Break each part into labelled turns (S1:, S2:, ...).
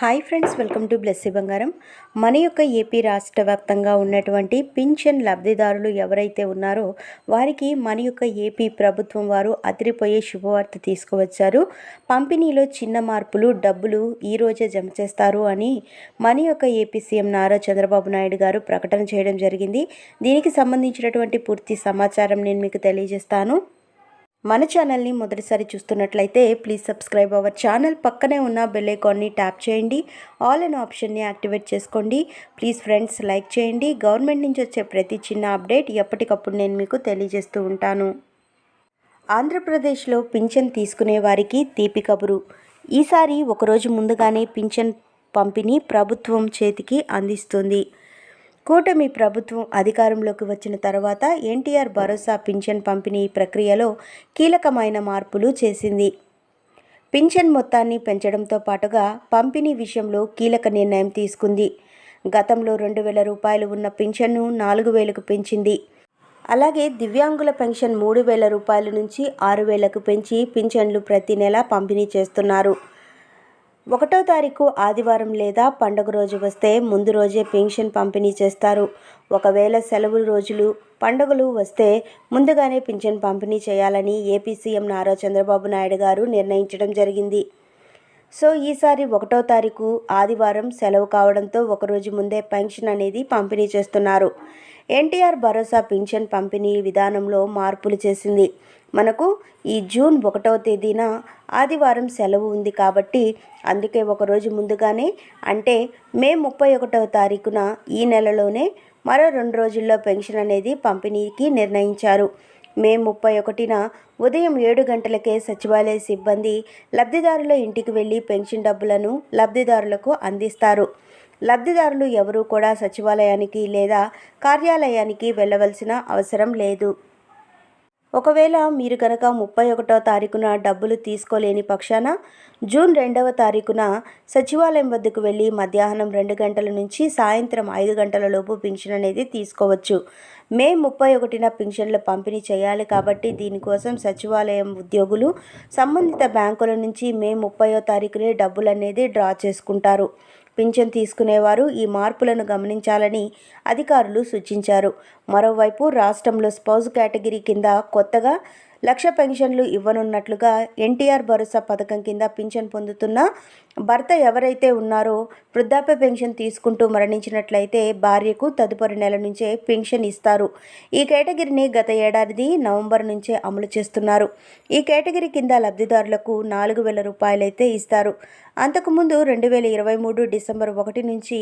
S1: Hi friends welcome to Blessy Bangaram. మన యొక్క AP రాష్ట్ర వ్యాప్తంగా ఉన్నటువంటి పింఛన్ లబ్ధిదారులు ఎవరైతే ఉన్నారో వారికి మన యొక్క ఏపీ ప్రభుత్వం వారు అదిరిపోయే శుభవార్త తీసుకువచ్చారు. పంపిణీలో చిన్న మార్పులు డబ్బులు ఈ రోజే జమ చేస్తారు అని మన యొక్క ఏపీ సీఎం నారా చంద్రబాబు నాయుడు గారు ప్రకటన చేయడం జరిగింది. దీనికి సంబంధించినటువంటి పూర్తి సమాచారం నేను మీకు తెలియజేస్తాను. మన ఛానల్ని మొదటిసారి చూస్తున్నట్లయితే ప్లీజ్ సబ్స్క్రైబ్ అవర్ ఛానల్. పక్కనే ఉన్న బెల్ ఐకాన్ని ట్యాప్ చేయండి. ఆల్ అన్ ఆప్షన్ని యాక్టివేట్ చేసుకోండి. ప్లీజ్ ఫ్రెండ్స్ లైక్ చేయండి. గవర్నమెంట్ నుంచి వచ్చే ప్రతి చిన్న అప్డేట్ ఎప్పటికప్పుడు నేను మీకు తెలియజేస్తూ ఉంటాను. ఆంధ్రప్రదేశ్లో పింఛన్ తీసుకునే వారికి తీపి కబురు. ఈసారి ఒకరోజు ముందుగానే పింఛన్ పంపిణీ ప్రభుత్వం చేతికి అందిస్తుంది. కూటమి ప్రభుత్వం అధికారంలోకి వచ్చిన తర్వాత ఎన్టీఆర్ భరోసా పింఛన్ పంపిణీ ప్రక్రియలో కీలకమైన మార్పులు చేసింది. పింఛన్ మొత్తాన్ని పెంచడంతో పాటుగా పంపిణీ విషయంలో కీలక నిర్ణయం తీసుకుంది. గతంలో రెండు వేల రూపాయలు ఉన్న పింఛన్ను నాలుగు వేలకు పెంచింది. అలాగే దివ్యాంగుల పెన్షన్ మూడు వేల రూపాయల నుంచి ఆరు వేలకు పెంచి పింఛన్లు ప్రతి నెల పంపిణీ చేస్తున్నారు. ఒకటో తారీఖు ఆదివారం లేదా పండుగ రోజు వస్తే ముందు రోజే పెన్షన్ పంపిణీ చేస్తారు. ఒకవేళ సెలవు రోజులు పండుగలు వస్తే ముందుగానే పింఛన్ పంపిణీ చేయాలని ఏపీ సీఎం నారా చంద్రబాబు నాయుడు గారు నిర్ణయించడం జరిగింది. సో ఈసారి ఒకటో తారీఖు ఆదివారం సెలవు కావడంతో ఒకరోజు ముందే పెన్షన్ అనేది పంపిణీ చేస్తున్నారు. ఎన్టీఆర్ భరోసా పింఛన్ పంపిణీ విధానంలో మార్పులు చేసింది. మనకు ఈ జూన్ ఒకటవ తేదీన ఆదివారం సెలవు ఉంది కాబట్టి అందుకే ఒకరోజు ముందుగానే అంటే మే ముప్పై ఒకటవ తారీఖున ఈ నెలలోనే మరో రెండు రోజుల్లో పెన్షన్ అనేది పంపిణీకి నిర్ణయించారు. మే ముప్పై ఒకటిన ఉదయం ఏడు గంటలకే సచివాలయ సిబ్బంది లబ్ధిదారుల ఇంటికి వెళ్ళి పెన్షన్ డబ్బులను లబ్ధిదారులకు అందిస్తారు. లబ్ధిదారులు ఎవరూ కూడా సచివాలయానికి లేదా కార్యాలయానికి వెళ్ళవలసిన అవసరం లేదు. ఒకవేళ మీరు కనుక ముప్పై ఒకటో తారీఖున డబ్బులు తీసుకోలేని పక్షాన జూన్ రెండవ తారీఖున సచివాలయం వద్దకు వెళ్ళి మధ్యాహ్నం రెండు గంటల నుంచి సాయంత్రం ఐదు గంటల లోపు పింఛన్ అనేది తీసుకోవచ్చు. మే ముప్పై ఒకటిన పింఛన్లు పంపిణీ చేయాలి కాబట్టి దీనికోసం సచివాలయం ఉద్యోగులు సంబంధిత బ్యాంకుల నుంచి మే ముప్పయో తారీఖునే డబ్బులు అనేది డ్రా చేసుకుంటారు. పింఛన్ తీసుకునేవారు ఈ మార్పులను గమనించాలని అధికారులు సూచించారు. మరోవైపు రాష్ట్రంలో స్పౌజ్ కేటగిరీ కింద కొత్తగా లక్ష పెన్షన్లు ఇవ్వనున్నట్లుగా ఎన్టీఆర్ భరోసా పథకం కింద పింఛన్ పొందుతున్న భర్త ఎవరైతే ఉన్నారో వృద్ధాప్య పెన్షన్ తీసుకుంటూ మరణించినట్లయితే భార్యకు తదుపరి నెల నుంచే పెన్షన్ ఇస్తారు. ఈ కేటగిరీని గత ఏడాది నవంబర్ నుంచే అమలు చేస్తున్నారు. ఈ కేటగిరీ కింద లబ్ధిదారులకు నాలుగు వేల రూపాయలైతే ఇస్తారు. అంతకుముందు రెండు వేల ఇరవై మూడు డిసెంబర్ ఒకటి నుంచి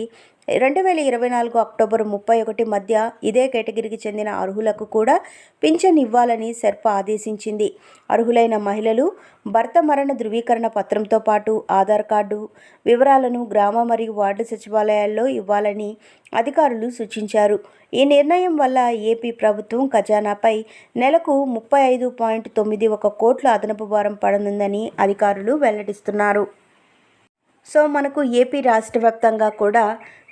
S1: రెండు వేల ఇరవై నాలుగు అక్టోబర్ ముప్పై ఒకటి మధ్య ఇదే కేటగిరీకి చెందిన అర్హులకు కూడా పింఛన్ ఇవ్వాలని సెర్ప ఆదేశించింది అర్హులైన మహిళలు భర్త మరణ ధృవీకరణ పత్రంతో పాటు ఆధార్ కార్డు వివరాలను గ్రామ మరియు వార్డు సచివాలయాల్లో ఇవ్వాలని అధికారులు సూచించారు. ఈ నిర్ణయం వల్ల ఏపీ ప్రభుత్వం ఖజానాపై నెలకు ముప్పై ఐదు పాయింట్ తొమ్మిది ఒక కోట్ల అదనపు భారం పడనుందని అధికారులు వెల్లడిస్తున్నారు. సో మనకు ఏపీ రాష్ట్ర వ్యాప్తంగా కూడా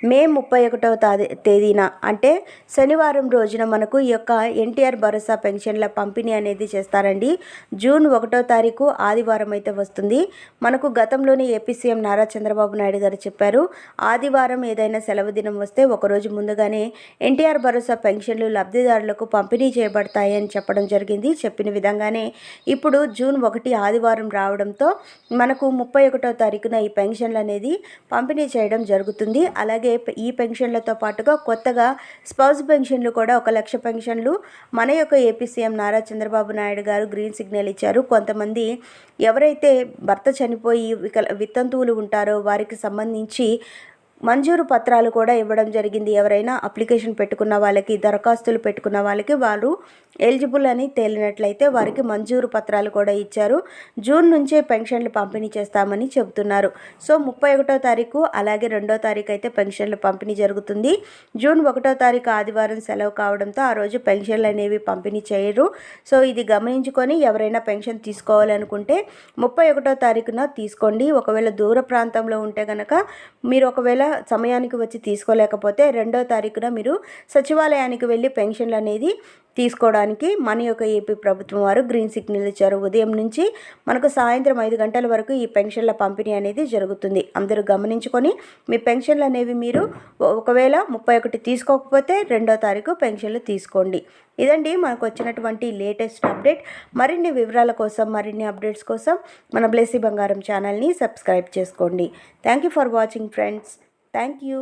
S1: మే ముప్పై ఒకటవ తాది తేదీన. అంటే శనివారం రోజున మనకు ఈ యొక్క ఎన్టీఆర్ భరోసా పెన్షన్ల పంపిణీ అనేది చేస్తారండి. జూన్ ఒకటో తారీఖు ఆదివారం అయితే వస్తుంది. మనకు గతంలోనే ఏపీ సీఎం నారా చంద్రబాబు నాయుడు గారు చెప్పారు ఆదివారం ఏదైనా సెలవు దినం వస్తే ఒకరోజు ముందుగానే ఎన్టీఆర్ భరోసా పెన్షన్లు లబ్ధిదారులకు పంపిణీ చేయబడతాయని చెప్పడం జరిగింది. చెప్పిన విధంగానే ఇప్పుడు జూన్ ఒకటి ఆదివారం రావడంతో మనకు ముప్పై ఒకటో తారీఖున ఈ పెన్షన్లు అనేది పంపిణీ చేయడం జరుగుతుంది. అలాగే ఈ పెన్షన్లతో పాటుగా కొత్తగా స్పౌజ్ పెన్షన్లు కూడా ఒక లక్ష పెన్షన్లు మన యొక్క AP CM Nara Chandrababu Naidu green green signal ఇచ్చారు. కొంతమంది ఎవరైతే భర్త చనిపోయి వికల వితంతువులు ఉంటారో వారికి సంబంధించి మంజూరు పత్రాలు కూడా ఇవ్వడం జరిగింది. ఎవరైనా అప్లికేషన్ పెట్టుకున్న వాళ్ళకి దరఖాస్తులు పెట్టుకున్న వాళ్ళకి వారు ఎలిజిబుల్ అని తేలినట్లయితే వారికి మంజూరు పత్రాలు కూడా ఇచ్చారు. జూన్ నుంచే పెన్షన్లు పంపిణీ చేస్తామని చెబుతున్నారు. సో ముప్పై ఒకటో తారీఖు అలాగే రెండో తారీఖు అయితే పెన్షన్లు పంపిణీ జరుగుతుంది. జూన్ ఒకటో తారీఖు ఆదివారం సెలవు కావడంతో ఆ రోజు పెన్షన్లు అనేవి పంపిణీ చేయరు. సో ఇది గమనించుకొని ఎవరైనా పెన్షన్ తీసుకోవాలనుకుంటే ముప్పై ఒకటో తారీఖున తీసుకోండి. ఒకవేళ దూర ప్రాంతంలో ఉంటే కనుక మీరు ఒకవేళ సమయానికి వచ్చి తీసుకోలేకపోతే రెండో తారీఖున మీరు సచివాలయానికి వెళ్ళి పెన్షన్లు అనేది తీసుకోవడానికి మన యొక్క ఏపీ ప్రభుత్వం వారు గ్రీన్ సిగ్నల్ ఇచ్చారు. ఉదయం నుంచి మనకు సాయంత్రం ఐదు గంటల వరకు ఈ పెన్షన్ల పంపిణీ అనేది జరుగుతుంది. అందరూ గమనించుకొని మీ పెన్షన్లు అనేవి మీరు ఒకవేళ ముప్పై ఒకటి తీసుకోకపోతే రెండో తారీఖు పెన్షన్లు తీసుకోండి. ఇదండి మనకు వచ్చినటువంటి లేటెస్ట్ అప్డేట్. మరిన్ని వివరాల కోసం మరిన్ని అప్డేట్స్ కోసం మన బ్లెస్సీ బంగారం ఛానల్ని సబ్స్క్రైబ్ చేసుకోండి. Thank you for watching friends. Thank you